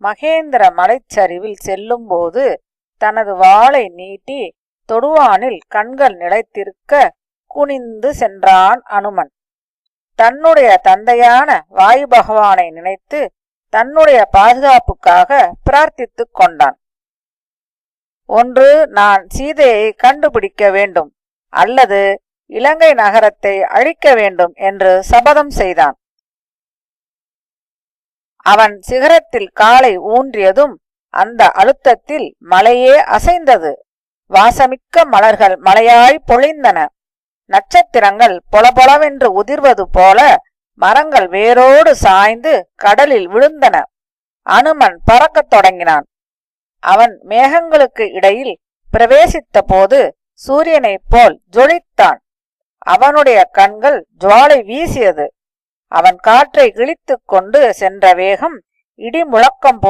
மகேந்திர மலைச்சரிவில் செல்லும்போது தனது வாளை நீட்டி தொடுவானில் கண்கள் நிலைத்திருக்க குனிந்து சென்றான் அனுமன். தன்னுடைய தந்தையான வாயு பகவானை நினைத்து தன்னுடைய பாதுகாப்புக்காக பிரார்த்தித்துக் கொண்டான். ஒன்று நான் சீதையை கண்டுபிடிக்க வேண்டும். அல்லது இலங்கை நகரத்தை அழிக்க வேண்டும் என்று சபதம் செய்தான். அவன் சிகரத்தில் காலை ஊன்றியதும் அந்த அழுத்தத்தில் மலையே அசைந்தது. வாசமிக்க மலர்கள் மலையாய் பொழிந்தன. நட்சத்திரங்கள் பொலபொலவென்று உதிர்வது போல மரங்கள் வேரோடு சாய்ந்து கடலில் விழுந்தன. அனுமன் பறக்கத் தொடங்கினான். அவன் மேகங்களுக்கு இடையில் பிரவேசித்த போது சூரியனைப் போல் ஜொலித்தான். அவனுடைய கண்கள் ஜுவாலை வீசியது. அவன் காற்றை இழித்துக் கொண்டு சென்ற வேகம் இடி முழக்கம் போ